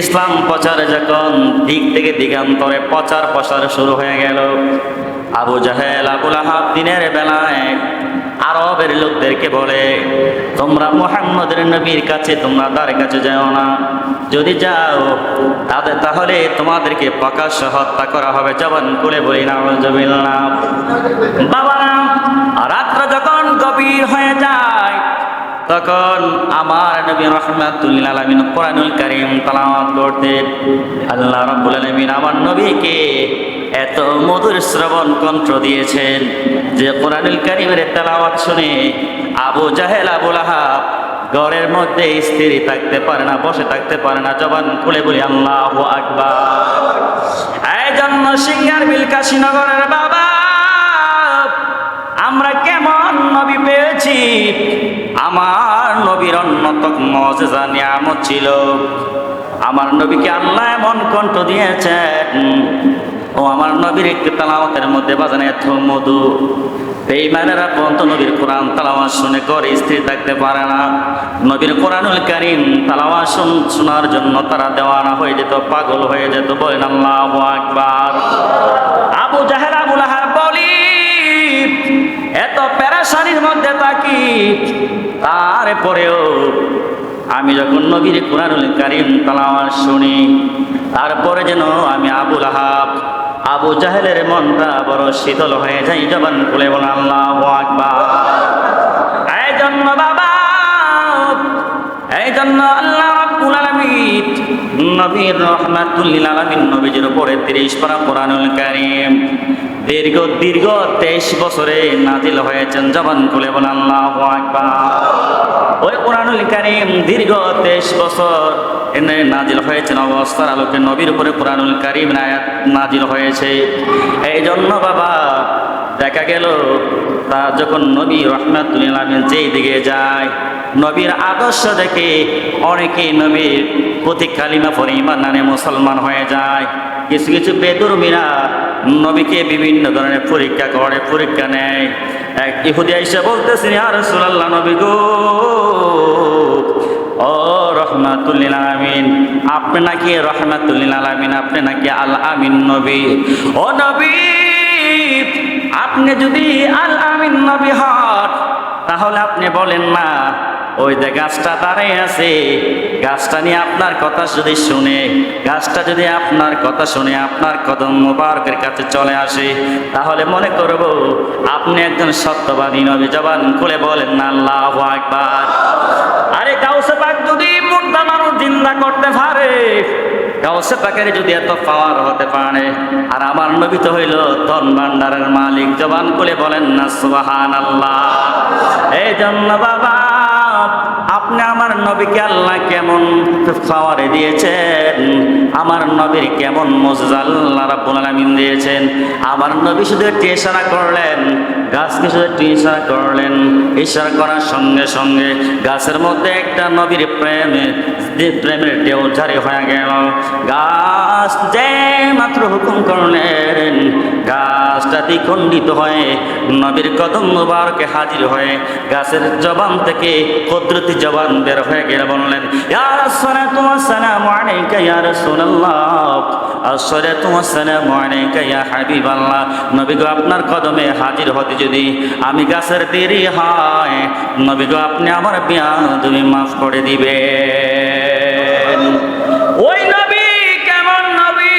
ইসলাম প্রচার যখন দিক থেকে দিগান্তরে প্রচার প্রসার শুরু হয়ে গেল। আবু জাহেল আবুল আহাব দিনের বেলায় আরবের লোকদেরকে বলে, তোমরা মোহাম্মদের নবীর কাছে, তোমরা তার কাছে যাও না। যদি যাও, তাদের তাহলে তোমাদেরকে প্রকাশ্য হত্যা করা হবে। জবান করে বলি না বাবারা, রাত্র যখন গভীর হয়ে যায় তখন আমার নবী রহমাতুল্লাহ আলমিন কোরআনুল করিম তালাওয়াত করতেন। আল্লাহ রাব্বুল আলামিন আমার নবীকে এত মধুর শ্রবণ কণ্ঠ দিয়েছেন যে কোরআনুল করিমের তেলাওয়াত শুনে আবু জাহেল আবুল আহাব ঘরের মধ্যে স্ত্রী থাকতে পারে না, বসে থাকতে পারে না, জবান খুলে বলি, আল্লাহ আকবার। এই জন্য সিঙ্গার বিল কাশীনগরের বাবা অন্যতম মজেজা নিয়ামত ছিল। আমার নবীকে আল্লাহ এমন কণ্ঠ দিয়েছেন, ও আমার নবীর একটি তালাওয়াতের মধ্যে বাজানে এত মধু। বেইমানেরা পর্যন্ত নবীর কোরআন তালাওয়াত শুনে করে স্ত্রী থাকতে পারে না। নবীর কোরআনুল কারিম তালাওয়াত শুন শোনার জন্য তারা দেওয়ানা হয়ে যেত, পাগল হয়ে যেত। বলেন আল্লাহ আকবার। আবু জাহের আবুল আহার বলি এত প্যারাসানির মধ্যে থাকি, তারপরেও আমি যখন নবীর কোরআনুল কারিম তালাওয়াত শুনি, তারপরে যেন আমি আবুল আহাব, আবু জাহেলের মনটা বড় শীতল হয়ে যায়, জবান খুলে বলে আল্লাহ আকবার। এই জন্য বাবা, এই জন্য নবীর রহমাতুল্লিল আলামিন নবীজির উপরে 30 পারা কোরআনুল কারীম দীর্ঘ দীর্ঘ 23 বছরে নাজিল হয়েছেন জবান খুলে বলে আল্লাহু আকবার। ওই কোরআনুল কারীম দীর্ঘ 23 বছর এনে নাজিল হয়েছেন, অবস্থার আলোকে নবীর উপরে কোরআনুল কারীম আয়াত নাজিল হয়েছে। এই জন্য বাবা, দেখা গেল তা যখন নবী রহমাতুল্লিল আলামিন যেই দিকে যায়, নবীর আদর্শ দেখে অনেকে নবীর প্রতি কালিমা পরে ইমান নানে মুসলমান হয়ে যায়। কিছু কিছু বেদুর্মীরা নবীকে বিভিন্ন ধরনের পরীক্ষা করে, পরীক্ষা নেয়। এক ইহুদি এসে বলতেছেন আর সুলাল্লাহ নবী গো, ও রহমাতুল্লিল আলামিন, আপনি নাকি রহমাতুল্লিল আলামিন, আপনি নাকি আল আমিন নবী? ও নবী, আপনি যদি আল আমিন নবী হন, তাহলে আপনি বলেন না ওই যে গাছটা দাঁড়িয়ে আছে, গাছটা নিয়ে আপনার কথা যদি শুনে, গাছটা যদি আপনার কথা শুনে, আপনার কদম মুবারকের কাছে চলে আসে, তাহলে মনে করব আপনি একজন সত্যবাদী নবী। জবান খুলে বলেন না আল্লাহ আকবার। আরে কাউসে পাক যদি মুর্দা মানুষ জিন্দা করতে পারে কাউসে পাকের যদি এত পাওয়ার হতে পারে, আর আমার নবী তো হইল ধন ভান্ডারের মালিক। জবান খুলে বলেন না সুবাহান আল্লাহ এই জন্য বাবা আপনি আমার নবীকে আল্লাহ কেমন পাওয়ারে দিয়েছেন? আমার নবীর কেমন মজা আল্লাহ রাব্বুল আলামিন দিয়েছেন? আমার নবী শুধু ইশারা করলেন, গাছকে শুধু একটি ইশারা করলেন। ইশারা করার সঙ্গে সঙ্গে গাছের মধ্যে একটা নবীর প্রেমে প্রেমের ঢেউ ঝারি হয়ে গেল। গাছ যে মাত্র হুকুম করলেন, গাছটা দ্বিখণ্ডিত হয়ে নবীর কদম মুবারকে হাজির হয়ে গাছের জবান থেকে কুদরতি জবান বের হয়ে গেলে বললেন আপনার কদমে হাজির হতে যদি আমি গাছের দেরি হয়, নবী গো, আপনি আমার বিয়া তুমি মাফ করে দিবেন। ওই নবী কেমন নবী?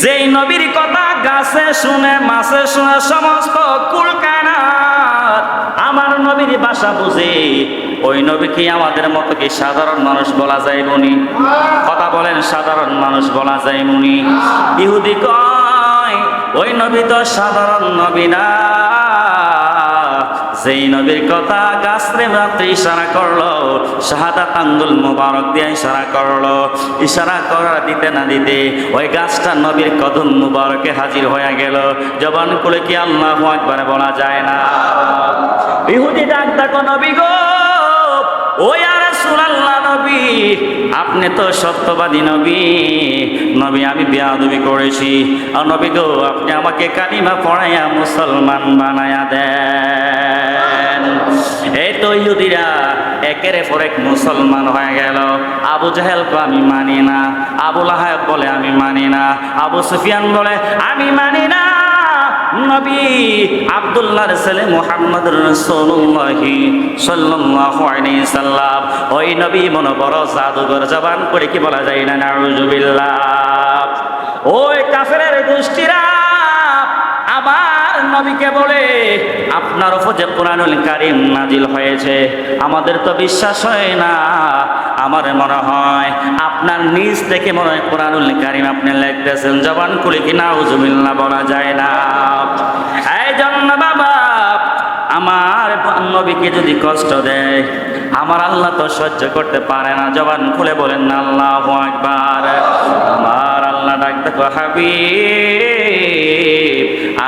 যেই নবীর কথা গাছে শুনে, মাছে শুনে সমস্ত কুলকানাত আমার নবীর ভাষা বুঝে ওই নবী কি আমাদের মতো কি সাধারণ মানুষ বলা যায় মুনি কথা বলেন, সাধারণ মানুষ বলা যায় মুনি ইহুদি কয়, ওই নবী তো সাধারণ নবী না। সেই নবীর কথা গাছরে রাত্রে ইশারা করল, শাহাদাত আঙ্গুল মুবারক দিয়ে ইশারা করল। ইশারা করা দিতে না দিতে ওই গাছটা নবীর কদম মুবারকে হাজির হয়ে গেল। জবান করে কি আল্লাহ একবারে বলা যায় না? ইহুদি ডাক ডাকো, নবী গো! আর নবী, আপনি তো সত্যবাদী নবী। নবী, আমি বিয়াদবি করেছি। আর নবী গো, আপনি আমাকে কালিমা পড়াইয়া মুসলমান বানায়া দেন। এই তো ইহুদিরা একের পর এক মুসলমান হয়ে গেল। আবু জাহেলকে আমি মানি না, আবু লাহাব বলে আমি মানি না, আবু সুফিয়ান বলে আমি মানি না। নবী আব্দুল্লাহর ছেলে মোহাম্মদ রসুল্লাহি সাল্লাল্লাহু আলাইহি সাল্লাম। ওই নবী মন বড় জাদুঘর জবান করে কি বলা যায় না, নাউজুবিল্লাহ। ওই কাফেরের গোষ্ঠীরা নবীকে বলে, আপনার উপর যে কোরআনুল কারিম নাজিল হয়েছে। আমাদের তো বিশ্বাস হয় না। আমার মনে হয় আপনার নিজ থেকে মনে হয় কোরআনুল কারিম আপনি লিখতেছেন। জবান খুলে কি নাউজুবিল্লাহ বলা যায় না। এই জন্য বাবা, আমার নবীকে যদি কষ্ট দেয়, আমার আল্লাহ তো সহ্য করতে পারে না। জবান খুলে বলেন না আল্লাহ একবার আমার আল্লাহ ডাক দেখো হাবিব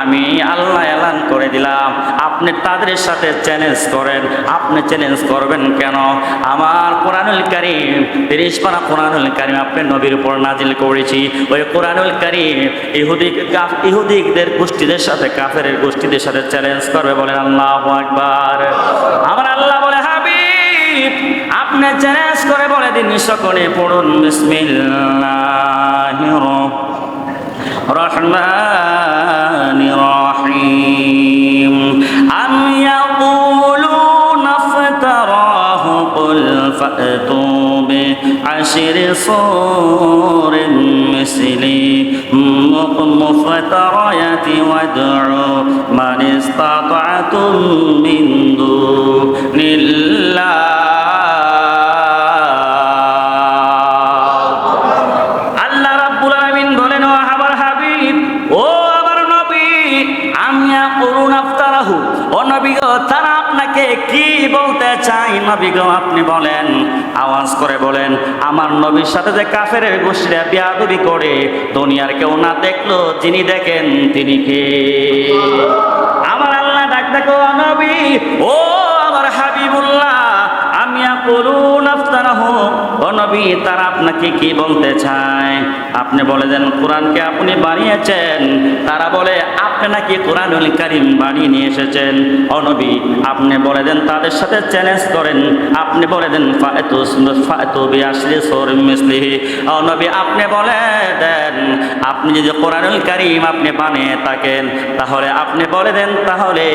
আমি আল্লাহ এলান করে দিলাম। আপনি তাদের সাথে চ্যালেঞ্জ করেন। আপনি চ্যালেঞ্জ করবেন কেন? আমার কোরআনুল কারিম, তিরিশ পারা কোরআনুল কারিম আপনি নবীর উপর নাজিল করেছি। ওই কোরআনুল কারিম ইহুদি ইহুদিদের গোষ্ঠীদের সাথে কাফের গোষ্ঠীদের সাথে চ্যালেঞ্জ করবে বলেন আল্লাহ একবার আমার আল্লাহ বলে, হাবিব, আপনি চ্যালেঞ্জ করে বলে দিন, সকলে পড়ুন বিসমিল্লাহির الرحمن الرحيم. أم يقولون افتراه قل فأتوا بعشر صور مثلي مفتريات وادعوا من استطعتم من دون الله. চাই নবী গো আপনি বলেন, আওয়াজ করে বলেন, আমার নবীর সাথে যে কাফের গোষ্ঠীরা বিয়াদবি করে, দুনিয়ার কেউ না দেখল যিনি দেখেন তিনি কে? আমার আল্লাহ ডাক দেখো নবী, ও আমার হাবিবুল্লাহ আমিয়া করুন আফতারাহু। ও নবী, তারা আপনাকে কি বলতে চায়? আপনি বলে দেন, কোরআনকে আপনি বানিয়েছেন। তারা বলে আপনি নাকি কোরআনুল কারিম বানিয়ে নিয়ে এসেছেন? ও নবী, আপনি বলে দেন তাদের সাথে চ্যালেঞ্জ করেন। আপনি বলে দেন ফায়তু ফায়তু বিআশরি সূর মিসলিহি। ও নবী, আপনি বলে দেন, আপনি যদি কোরআনুল কারিম আপনি বানিয়ে থাকেন, তাহলে আপনি বলে দেন, তাহলে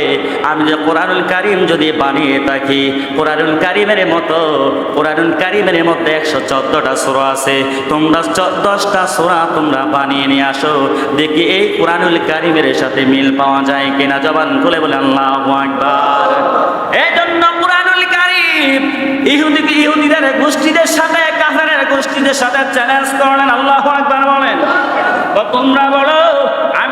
আমি যে কোরআনুল কারিম যদি বানিয়ে থাকি, কোরআনুল কারিমের মতো, কোরআনুল কারিমের মধ্যে একশো চোদ্দটা সুরা আছে। তোমরা দশটা সুরা তোমরা বানিয়ে নিয়ে আসো। দেখি এই কোরআনুল কারিমের সাথে মিল পাওয়া যায় কিনা জবান খুলে বলে, আল্লাহ আকবার। এই জন্য কোরআনুল কারিম ইহুদি ইহুদিদের গোষ্ঠীদের সাথে, কাফেরের গোষ্ঠীদের সাথে চ্যালেঞ্জ করলেন, আল্লাহ আকবার বলেন। তোমরা বলো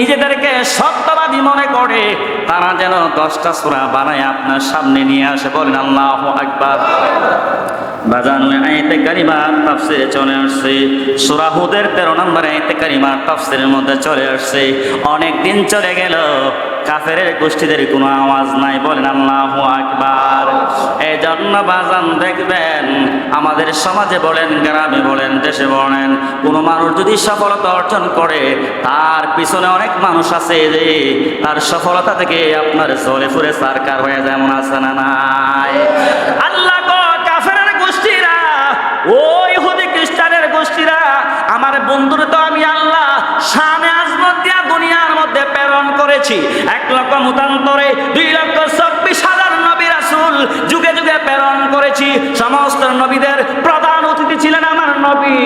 নিজেদেরকে সত্যবাদী মনে করে, তারা যেন দশটা সুরা বানায় আপনার সামনে নিয়ে আসে। বলেন, আল্লাহ আকবার। বাজানো আয়তে কারিমার তাফসিরে চলে আসছে। সুরাহুদের তেরো নম্বর আয়তে কারিমার তাফসিরের মধ্যে চলে আসছে। অনেক দিন চলে গেল কাফের গোষ্ঠীদের কোনো আওয়াজ নাই। বলেন, আল্লাহ আকবার। এই জন্য বাজান দেখবেন, আমাদের সমাজে বলেন, গ্রামে বলেন, দেশে বলেন, কোনো মানুষ যদি সফলতা অর্জন করে, তার পিছনে অনেক মানুষ আছে যে তার সফলতা থেকে আপনার চলে ফুরে সারকার হয়ে যেমন আছে না নাই? আল্লাহ করেছি। এক লক্ষ মতান্তরে, দুই লক্ষ চব্বিশ হাজার নবী রাসূল যুগে যুগে প্রেরণ করেছি। সমস্ত নবীদের প্রধান অতিথি ছিলেন আমার নবী।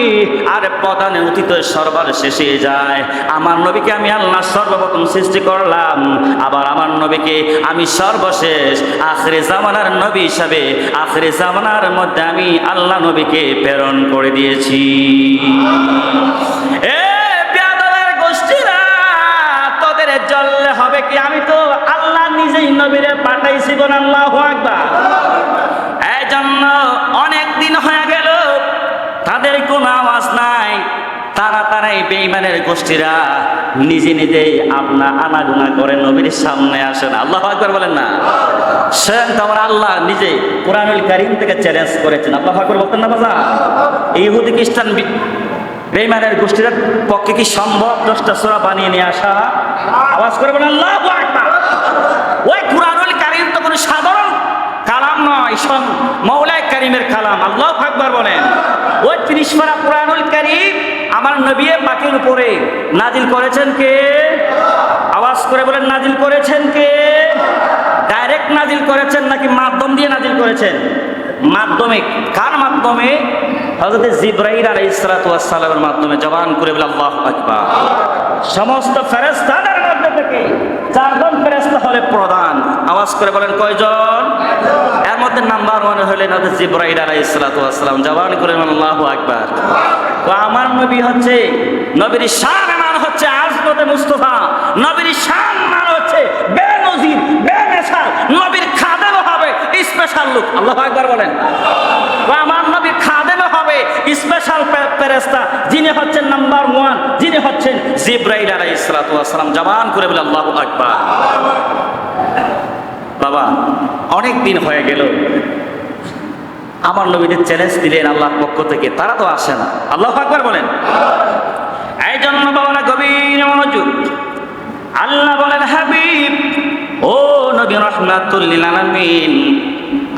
আর প্রধান অতিথি তো সর্বার শেষে যায়। আমার নবীকে আমি আল্লাহ সর্বপ্রথম সৃষ্টি করলাম। আবার আমার নবীকে আমি সর্বশেষ আখরে জামানার নবী হিসাবে আখরে জামানার মধ্যে আমি আল্লাহ নবীকে প্রেরণ করে দিয়েছি। এ কি আমি তো আল্লাহ নিজেই নবীরে পাঠাইছি বল আল্লাহ আকবার। এই জন্য অনেক দিন হয়ে গেল, তাদের কোনো আওয়াজ নাই। তারা তারা এই বেইমানের গোষ্ঠীরা নিজে নিজেই আপনা আনাগুনা করে নবীর সামনে আসেন আল্লাহ আকবার বলেন না? স্বয়ং তো আমার আল্লাহ নিজে কোরআনুল কারিম থেকে চ্যালেঞ্জ করেছেন। আল্লাহ আকবার বলতেন না বাজা ইহুদি, খ্রিস্টান বেইমানের গোষ্ঠীর পক্ষে কি সম্ভব? দশটা সোরা বানিয়ে নিয়ে আসা? আওয়াজ করে বলেন, আল্লাহ ওই কোরআনুল কারিম তো কোনো সাধারণ কালাম নয়, সব মৌলাই কারিমের কালাম। আল্লাহ আকবার বলেন। ওই ত্রিশ পারা কোরআনুল কারিম আমার নবী পাকের উপরে নাজিল করেছেন কে? আওয়াজ করে বলেন, নাজিল করেছেন কে? ডাইরেক্ট নাজিল করেছেন নাকি মাধ্যম দিয়ে নাজিল করেছেন? মাধ্যমে কার মাধ্যমে? হজরত জিব্রাইল আলাই সালামের মাধ্যমে। জবান করে বলে আল্লাহ আকবার। সমস্ত থেকে চারজন ফেরেস্তা হলে প্রধান। আওয়াজ করে বলেন, কয়জন? এর মধ্যে নাম্বার ওয়ান হলেন জিব্রাইল আলাই সালাম। জবান করে বলেন আল্লাহ আকবার। তো আমার নবী হচ্ছে, নবীর শান মান হচ্ছে আজমতে মুস্তফা। নবীর শান মান হচ্ছে বেনজির বেমেসাল নবীর খাদেম হবে স্পেশাল লুক। আল্লাহ একবার বলেন। আমার হবে স্পেশাল ফেরেস্তা যিনি হচ্ছেন নাম্বার ওয়ান যিনি হচ্ছেন জিব্রাইল ওয়াস সালাম। জবান করে বলে, আল্লাহ আকবার। বাবা, অনেক দিন হয়ে গেল। আমার নবীদের চ্যালেঞ্জ দিলেন আল্লাহর পক্ষ থেকে, তারা তো আসে না। আল্লাহ আকবার বলেন। এই জন্য বাবা গভীর মনোযোগ। আল্লাহ বলেন, হাবিব, ও নবী রহমাতুল্লিল আলামিন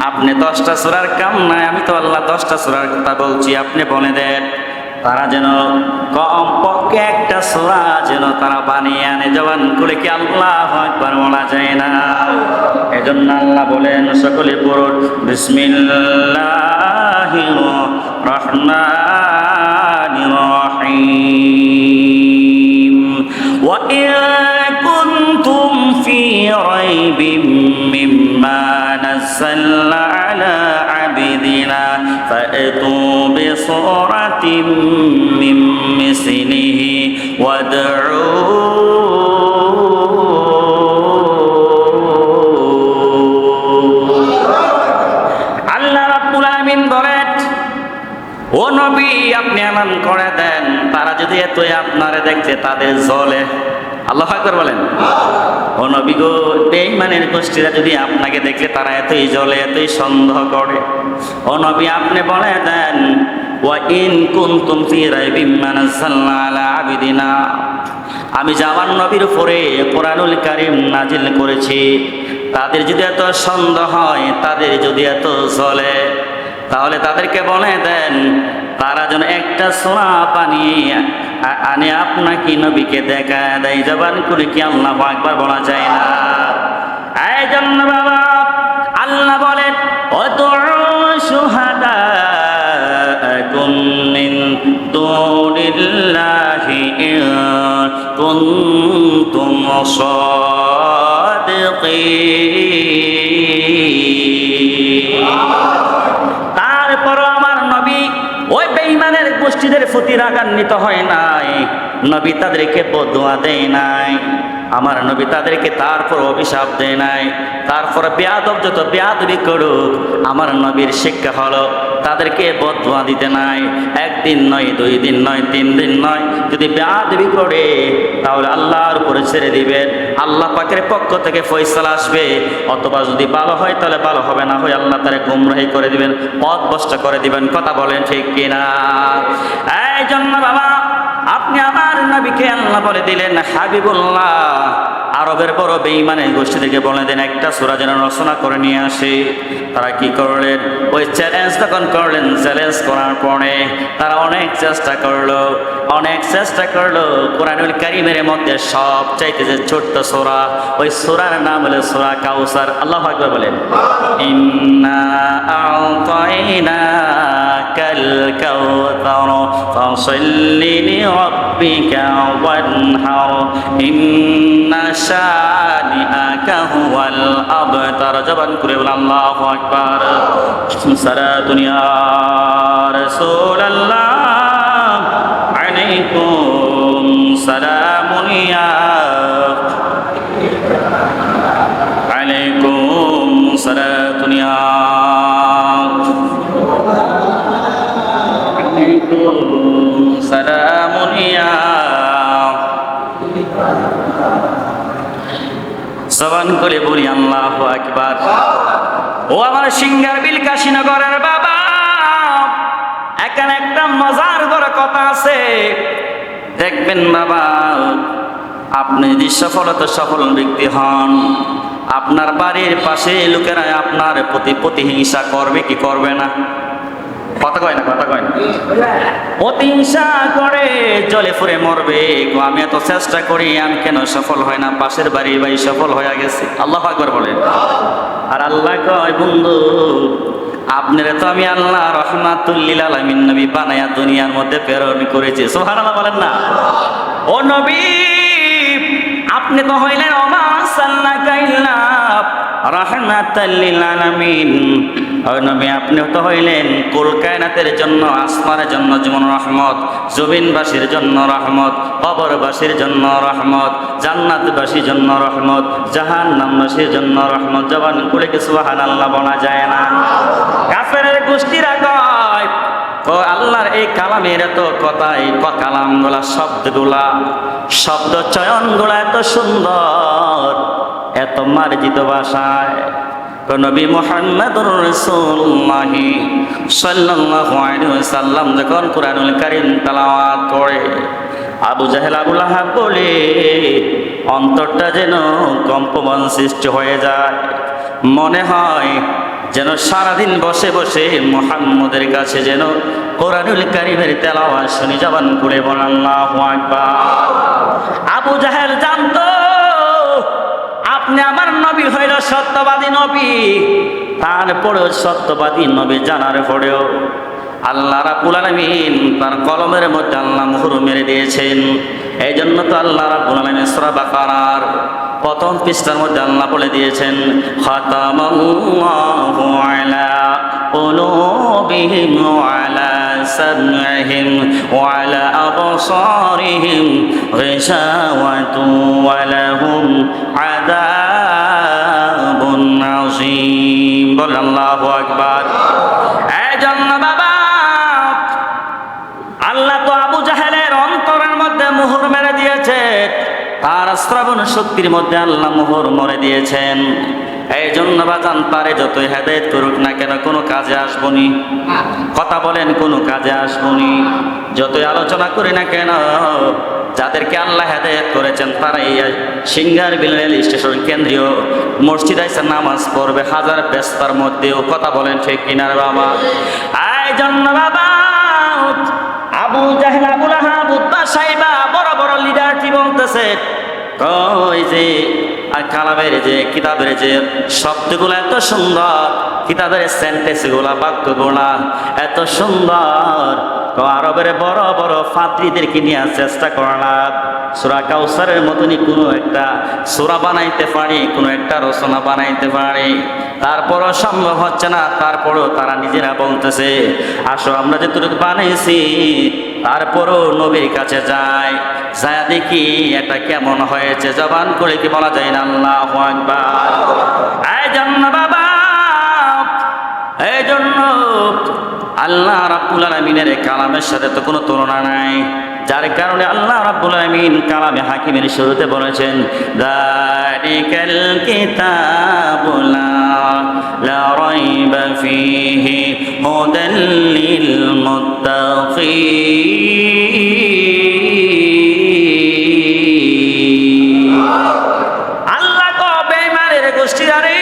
আপনি দশটা সুরার কাম? নাই আমি তো আল্লাহ দশটা সুরার কথা বলছি, আপনি বলে দেন। তারা যেন কম পক্ষে একটা সুরা যেন তারা বানিয়ে আনে। জবান করে কি আল্লাহ একবার বলা যায় না? এজন্য আল্লাহ বলেন, সকলে পুরো বিসমিল্লাহ রহমান রহিম। ওয়া في ريب مما نزلنا على عبدنا فأتوا بصورة من مثله وادعوا আল্লাহ রাব্বুল আলামিন বলেন ও নবী আপনি এমন করে দেন তারা যদি এতই আপনারে দেখতে তাদের জলে আল্লাহ আকবার বলেন। ও নবী গো, বেঈমানের গোষ্ঠীরা যদি আপনাকে দেখলে তারা এতই জলে এতই সন্দেহ করে। ও নবী, আপনি বলে দেন আলা আমি জামান নবীর উপরে কোরআনুল কারিম নাজিল করেছি, তাদের যদি এত সন্দেহ হয়, তাদের যদি এত চলে তাহলে তাদেরকে বলে দেন, তারা যেন একটা সোনা আ- আনে আপনাকে নবীকে দেখা দেয়। জবান করে কি আল্লাহ একবার বলা যায় না? জন্য বাবা, আল্লাহ বলেন অত সুহাদা তারপর আমার নবী ওই বেঈমানের গোষ্ঠীদের প্রতি রাগান্বিত হয় নাই। নবী তাদেরকে বদুয়া দেয় নাই। আমার নবী তাদেরকে তারপর অভিশাপ দেয় নাই। তারপর বেয়াদব যত বেয়াদবি করুক, আমার নবীর শিক্ষা হলো তাদেরকে বদুয়া দিতে নাই। একদিন নয়, দুই দিন নয়, তিন দিন নয়। যদি বেয়াদবি করে, তাহলে আল্লাহর উপরে ছেড়ে দিবেন। আল্লাহ পাকের পক্ষ থেকে ফয়সালা আসবে। অথবা যদি ভালো হয়, তাহলে ভালো হবে না হয় আল্লাহ তারে গুমরাহি করে দিবেন, পথ বষ্ট করে দিবেন। কথা বলেন ঠিক কিনা? এই জন্য বাবা, আপনি আমার নবীকে আল্লাহ বলে দিলেন, হাবিবুল্লাহ। আরবের বড় বেঈমানের গোষ্ঠীদেরকে বলে দেন, একটা সুরা যেন রচনা করে নিয়ে আসে। তারা কি করলেন? ওই চ্যালেঞ্জ তখন করলেন চ্যালেঞ্জ করার পরে তারা অনেক চেষ্টা করল। অনেক চেষ্টা করল কোরআনুল কারিমের মধ্যে সব চাইতে যে ছোট্ট সোরা, ওই সোরার নাম হলো সোরা কাউসার। আল্লাহ আকবার বলেন জবান করে বলে আল্লাহু আকবার। সারা দুনিয়া রাসূলুল্লাহ سلام يا عليكم صلاة يا عليكم করে বলি আল্লাহ একবার ও আমার সিঙ্গার বিল কাশীনগরের বাবা, এখানে একটা মজার বড় কথা আছে। দেখবেন বাবা, আপনি যদি সফলতা সফল ব্যক্তি হন, আপনার বাড়ির পাশে লোকেরা আপনার প্রতি প্রতিহিংসা করবে কি করবে না? কথা কয় না, কথা কয় না। প্রতিহিংসা করে জলে ফুরে মরবে। আমি এত চেষ্টা করি, আমি কেন সফল না? পাশের সফল হয়ে গেছে। আল্লাহ বলে আর আল্লাহ কয়, বন্ধু আপনারা তো আমি আল্লাহ রহমাতুল্লিল আলমিন নবী বানায়া দুনিয়ার মধ্যে প্রেরণ করেছি। সোহান বলেন না। ও নবী, আপনি তো হইলেন, ওমা সাল্লাকা ইল্লা রাহমাতাল্লিল আলামিন। নবী, আপনি তো হইলেন কুল কায়নাতের জন্য, আসমানের জন্য যেমন রহমত, জমিনবাসীর জন্য রহমত, কবরবাসীর জন্য রহমত, জান্নাতবাসীর জন্য রহমত, জাহান্নামবাসীর জন্য রহমত, জবান করে কি সুবহানাল্লাহ বলা যায় না? কাফেরের গোষ্ঠীরা কয় ও আল্লাহর এই কালামের এত কথাই কালামগুলা, শব্দগুলা শব্দ চয়নগুলা এত সুন্দর। এত মার্জিত ভাষায়। নবী মোহাম্মদুর রাসূলুল্লাহি সাল্লাল্লাহু আলাইহি ওয়াসাল্লাম যখন কুরআনুল কারীম তেলাওয়াত করে, আবু জাহেল, আবু লাহাব বলে, অন্তরটা যেন কম্পমান সৃষ্টি হয়ে যায়। মনে হয় যেন সারাদিন বসে বসে মোহাম্মদের কাছে যেন কোরআনুল কারিমের তেলাওয়াত শুনি জবান করে বলেন আল্লাহু আকবার। আবু জাহেল জানতো আপনি আমার নবী হইল সত্যবাদী নবী তারপরেও সত্যবাদী নবী জানার পরেও আল্লাহ রাব্বুল আলামিন তার কলমের মধ্যে আল্লাহ মুহুর মেরে দিয়েছেন এই জন্য তো আল্লাহ রাব্বুল আলামিন সূরা বাকারার প্রথম পৃষ্ঠার মধ্যে আল্লাহ বলে দিয়েছেন খাতামাল্লাহু আলা قلوبهم وعلى سمعهم وعلى أبصارهم غشاوة ولهم আযাবুন আযীম। আল্লাহ তো আবু অন্তরের মধ্যে মোহর মেরে দিয়েছে। তার শ্রাবণ শক্তির মধ্যে আল্লাহ মোহর মরে দিয়েছেন। এই জন্য বাজান, পারে যতই হেদায়ত করুক না কেন, কোনো কাজে আসবনি কথা বলেন, কোনো কাজে আসবনি যতই আলোচনা করি না কেন যাদেরকে আল্লাহ হেদায়ত করেছেন তারা এই সিঙ্গার বিল স্টেশন কেন্দ্রীয় মসজিদ আইসা নামাজ পড়বে। হাজার ব্যস্তার মধ্যেও কথা বলেন ঠিক কিনার বাবা? আয় জন্য বাবা আবু জাহেল আবুল আহাব উদ্বা সাইবা বড় বড় লিডারটি বলতেছে, কই যে আর কালামের যে, কিতাবের যে শব্দগুলো এত সুন্দর, কিতাবের সেন্টেন্সগুলা বাক্যগুলা এত সুন্দর। আরবের বড় বড় ফাদ্রিদেরকে নিয়ে চেষ্টা করলাম। সুরা কাউসারের মতনই কোনো একটা সুরা বানাইতে পারি, কোনো একটা রচনা বানাইতে পারি। তারপরও সম্ভব হচ্ছে না, তারপরও তারা নিজেরা বলতেছে, আসো, আমরা যেটুকু বানাইছি, তারপরও নবীর কাছে যায় যায় দেখি এটা কেমন হয়েছে? জবান করে কি বলা যায় না? আল্লাহ আকবার। এই জন্য বাবা, এই জন্য আল্লাহ রাব্বুল আলামিনের কালামের সাথে তো কোনো তুলনা নাই। যার কারণে আল্লাহ রাব্বুল আলামিন কালামে হাকিমের শুরুতে বলেছেন যালিকাল কিতাবু লা লা রাইবা ফীহি হুদাল লিল মুত্তাকিন। আল্লাহ গো গোষ্ঠী আরে?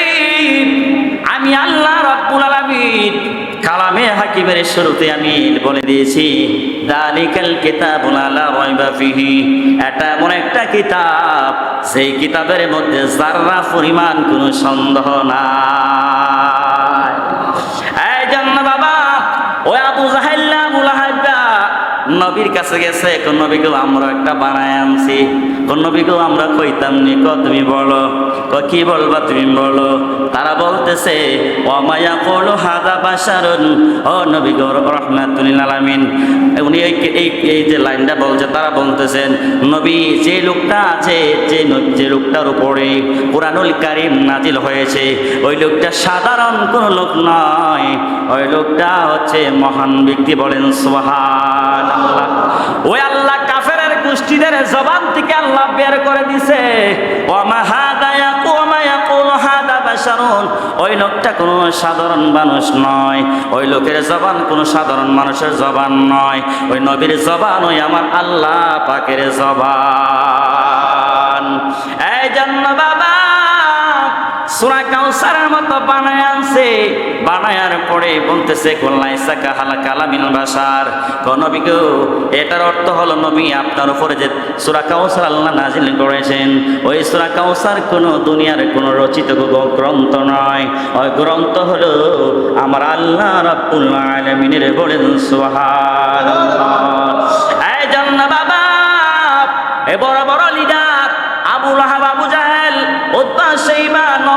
আমি আল্লাহ রাব্বুল আলামিন। কালামে হাকিমের শুরুতে আমি বলে দিয়েছি, দালিকাল কিতাবুল লা রাইবা ফিহি। এটা এমন একটা কিতাব, সেই কিতাবের মধ্যে যাররা পরিমাণ কোনো সন্দেহ নাই। এই জন্য বাবা ওই আবু জাহাইল্লা আবু নবীর কাছে গেছে কোন নবীকেও আমরা একটা বানায় আনছি। কোন নবীকেও আমরা কইতাম নি ক তুমি বলো ক কি বলবা তুমি বলো। তারা বলতেছে ও মায়া কলো হাদা বাসারুন ও নবী গো রহমাতুল আলামিন। উনি এই এই যে লাইনটা বলছে, তারা বলতেছেন, নবী, যে লোকটা আছে, যে যে লোকটার উপরে কোরআনুল কারিম নাজিল হয়েছে, ওই লোকটা সাধারণ কোনো লোক নয়। ওই লোকটা হচ্ছে মহান ব্যক্তি বলেন সুবহান আল্লাহ ওই গোষ্ঠীদের জবান থেকে আল্লাহ বের করে দিছে। ওই লোকটা কোনো সাধারণ মানুষ নয়। ওই লোকের জবান কোনো সাধারণ মানুষের জবান নয়। ওই নবীর জবান ওই আমার আল্লাহ পাকের জবান। এই জন্য বাবা সুরা কাউসারের মতো বানায় আনছে। বানায়ার পরে বলতেছে কল্লাই সাকা হালা কালামিন বাসার নবী এটার অর্থ হলো নবী আপনার উপরে যে সুরা কাউসার আল্লাহ নাজিল করেছেন, ওই সুরা কাউসার কোনো দুনিয়ার কোনো রচিত গ্রন্থ নয়। ওই গ্রন্থ হলো আমার আল্লাহ রাব্বুল আলামিনের বলেন, সুবহানাল্লাহ।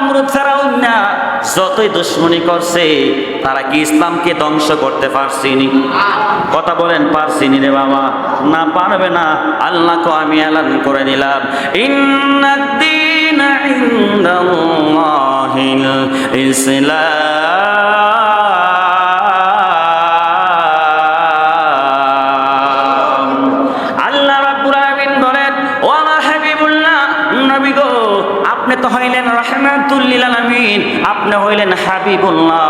নমরুদ ছাড়া অন্য যতই দুশ্মনী করছে, তারা কি ইসলামকে ধ্বংস করতে পারছিনি কথা বলেন পারছিনি রে বাবা? না পারবে না। আল্লাহকে আমি এলান করে নিলাম ইনদাল্লাহিল ইসলাম। হাবিবুল্লাহ,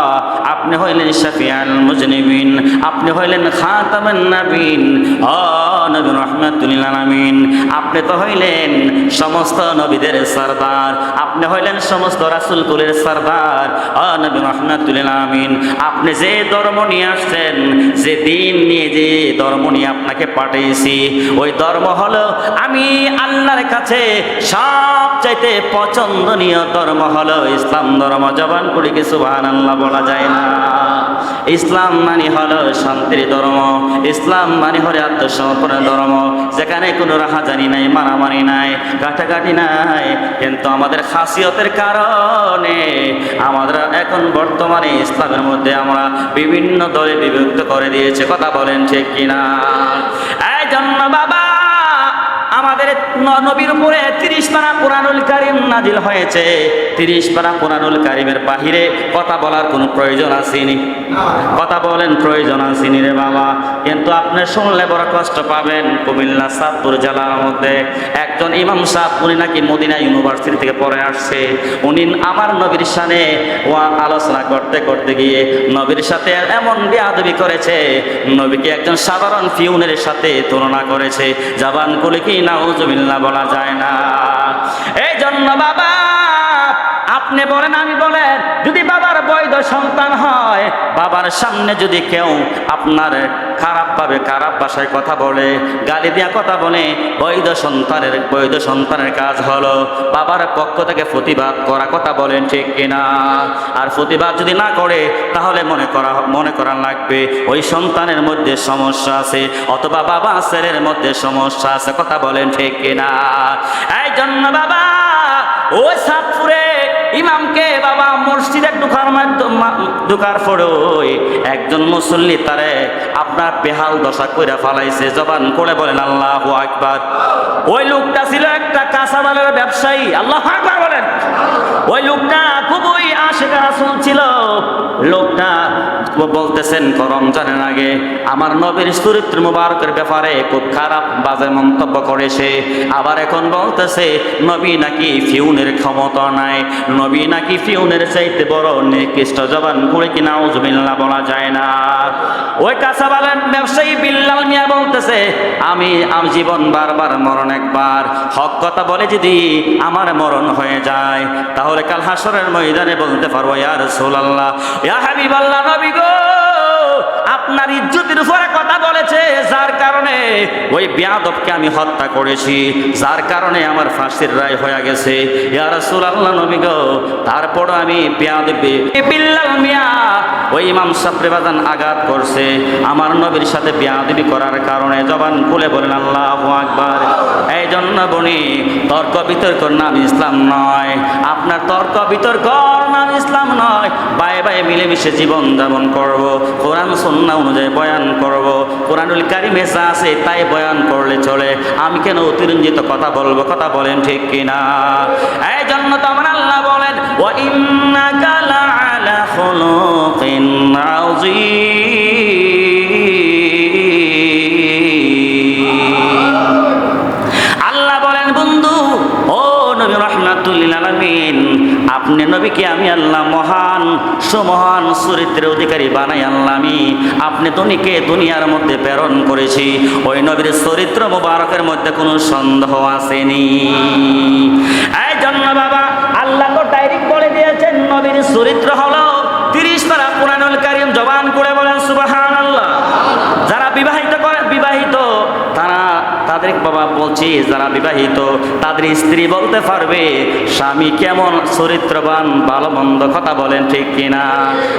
আপনি হইলেন শাফিআল মুজনিবিন, আপনি হইলেন খাতামান নাবিন। ও নবী রাহমাতুল আলামিন, আপনি তো হইলেন সমস্ত নবীদের সরদার, আপনি হইলেন সমস্ত রাসূল কুলের সরদার। ও নবী রাহমাতুল আলামিন, আপনি যে ধর্ম নিয়ে আসছেন, যে দিন নিয়ে যে ধর্ম নিয়ে আপনাকে পাঠিয়েছি ওই ধর্ম হলো আমি আল্লাহর কাছে সব চাইতে পছন্দনীয় ধর্ম হলো ইসলাম ধর্ম। জবান করে কিছু আল্লাহ বলা যায় না। ইসলাম মানে হলো শান্তির ধর্ম। ইসলাম মানে হলো আত্মসমর্পণের ধর্ম। যেখানে কোনো রাহাজানি নাই, মারামারি নাই কাটাকাটি নাই। কিন্তু আমাদের খাসিয়তের কারণে আমাদের এখন বর্তমানে ইসলামের মধ্যে আমরা বিভিন্ন দলে বিভক্ত করে দিয়েছে। কথা বলেন ঠিক কিনা? এই জন্য বাবা নবীর উপরে তিরিশ পারা কোরআনুল কারিম নাজিল হয়েছে। তিরিশ পারা কোরআনুল কারিমের বাহিরে কথা বলার কোনো প্রয়োজন আসেনি। কথা বলেন, প্রয়োজন আসেনি রে বাবা। কিন্তু আপনি শুনলে বড় কষ্ট পাবেন। কুমিল্লা সাতপুর জেলার মধ্যে একজন ইমাম সাহ উনি নাকি মদিনা ইউনিভার্সিটি থেকে পড়ে আসছে। উনি আমার নবীর সানে ও আলোচনা করতে করতে গিয়ে নবীর সাথে এমন করেছে। নবীকে একজন সাধারণ ফিউনের সাথে তুলনা করেছে। জাবান কুলে কি নাউজুবিল্লাহ বলা যায় না। এই জন্য বাবা আপনি বলেন আমি বলেন সন্তান হয়, বাবার সামনে যদি কেউ আপনার খারাপ ভাবে খারাপ ভাষায় কথা বলে, গালি দিয়া কথা বলে, বৈধ সন্তানের বৈধ সন্তানের কাজ হলো বাবার পক্ষ থেকে প্রতিবাদ করা কথা বলেন ঠিক কিনা? আর প্রতিবাদ যদি না করে, তাহলে মনে করা মনে করা লাগবে ওই সন্তানের মধ্যে সমস্যা আছে অথবা বাবা ছেলের মধ্যে সমস্যা আছে, কথা বলেন ঠিক কিনা? এই জন্য বাবা, ওই সাতপুরে ইমামকে বাবা মসজিদে ঢুকার ma'u ঢুকার পরে একজন মুসল্লি তারে আপনার বেহাল দশা কইরা ফালাইছে। জবান করে বলেন, আল্লাহ আকবার। ওই লোকটা ছিল একটা কাঁচামালের ব্যবসায়ী। আল্লাহ আকবার বলেন। ওই লোকটা খুবই আশেখা রাসূল ছিল। লোকটা বলতেছেন রমজানের আগে, আমার নবীর চরিত্র মুবারকের ব্যাপারে খুব খারাপ বাজে মন্তব্য করেছে। আবার এখন বলতেছে, নবী নাকি ফিউনের ক্ষমতা নাই। নবী নাকি ফিউনের চাইতে বড় নিকৃষ্ট জবান করে কি নাউজুবিল্লাহ বলা যায় না। ওই কাঁচাবালের ব্যবসায়ী বিল্লাল মিয়া বলতেছে, আমি আমি জীবন বারবার মরণ একবার। হক কথা বলে যদি আমার মরণ হয়ে যায়, তাহলে কাল হাসরের ময়দানে বলতে পারব, ইয়া রাসূলুল্লাহ, ইয়া হাবিবাল্লাহ নবী গো, আপনার ইজ্জতের উপরে কথা বলেছে, যার কারণে ওই বেয়াদবকে আমি হত্যা করেছি, যার কারণে আমার ফাঁসির রায় হয়ে গেছে। ইয়া রাসূলুল্লাহ নবী গো তারপর আমি বেয়াদবি বিল্লাল মিয়া, ওই ইমাম সাপ্রে আঘাত করছে। আমার নবীর সাথে বেয়াদবি করার কারণে জবান খুলে বলেন, আল্লাহু আকবার। এই জন্য বনি, তর্ক বিতর্ক নাম ইসলাম নয়। আপনার তর্ক বিতর্ক নাম ইসলাম নয়। বায়ে বায়ে মিলেমিশে জীবন যাপন করব, কোরআন সন্না অনুযায়ী বয়ান করব। কোরআনুল কারিমে যা আছে তাই বয়ান করলে চলে। আমি কেন অতিরঞ্জিত কথা বলব? কথা বলেন ঠিক কিনা? এই জন্য তো আমার আল্লাহ বলেন ও ইন্না কালা আলা খুলুকিন আযীম আপনি নবীকে আমি আল্লাহ মহান, সুমহান চরিত্রের অধিকারী বানাই আল্লাহ আপনি দুনিকে দুনিয়ার মধ্যে প্রেরণ করেছি। ওই নবীর চরিত্র মোবারকের মধ্যে কোনো সন্দেহ আসেনি। এই জন্য বাবা, আল্লাহ তো ডাইরেক্ট বলে দিয়েছেন, নবীর চরিত্র হলো তিরিশ পারা কোরআনুল কারিম জবান করে বলেন সুবাহান আল্লাহ যারা বিবাহিত করে বিবাহিত তারা তাদের বাবা বলছি যারা বিবাহিত তাদের স্ত্রী বলতে পারবে স্বামী কেমন চরিত্রবান ভালো মন্দ কথা বলেন ঠিক কিনা?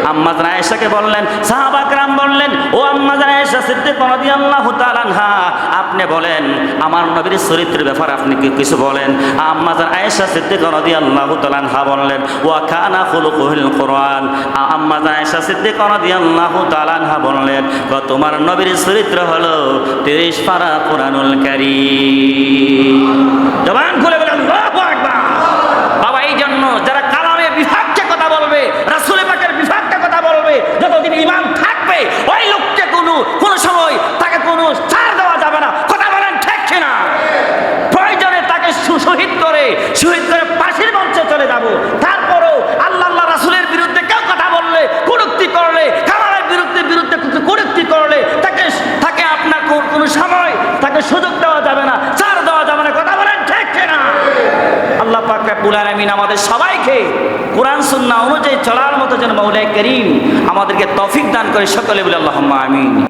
আম্মা জানা এসাকে বললেন সাহাবাকরাম বললেন ও আম্মা জানা এসা সিদ্ধে কনদি আল্লাহ তালানহা আপনি বলেন আমার নবীর চরিত্রের ব্যাপারে আপনি কি কিছু বলেন? আম্মা জানা আয়েশা সিদ্ধে কনদি আল্লাহ তালানহা বললেন ওয়া খানা খুলুকুল কোরআন। আম্মা জানা আয়েশা সিদ্ধে কনদি আল্লাহ তালানহা বললেন "গো, তোমার নবীর চরিত্র হলো তিরিশ পারা কোরআনুল কারীম জবান খুলে বলে আল্লাহু আকবার বাবা এই জন্য যারা কালামে বিভাগকে কথা বলবে রাসূলের পাকের বিভাগকে কথা বলবে যতদিন ইমান থাকবে ওই লোককে কোনো কোনো সময় তাকে কোনো ছাড় দেওয়া যাবে না কথা বলেন ঠিক কিনা প্রয়োজনে তাকে সু- শহীদ করে শহীদ করে পাশের মঞ্চে চলে যাব তারপরও আল্লাহ আল্লাহ রাসূলের বিরুদ্ধে কেউ কথা বললে কুরুক্তি করলে কালামের বিরুদ্ধে বিরুদ্ধে কিছু কুরুক্তি করলে তাকে তাকে আপনার কো- কোনো সময় তাকে সুযোগ দেওয়া যাবে না ছাড় দেওয়া যাবে না কথা বলেন ঠিক কিনা আল্লাহ পাক রব্বুল আলামিন আমাদের সবাইকে কোরআন সুন্না অনুযায়ী চলার মতো যেন মৌলাই করিম আমাদেরকে তফিক দান করে, সকলে বলে আল্লাহ আমিন।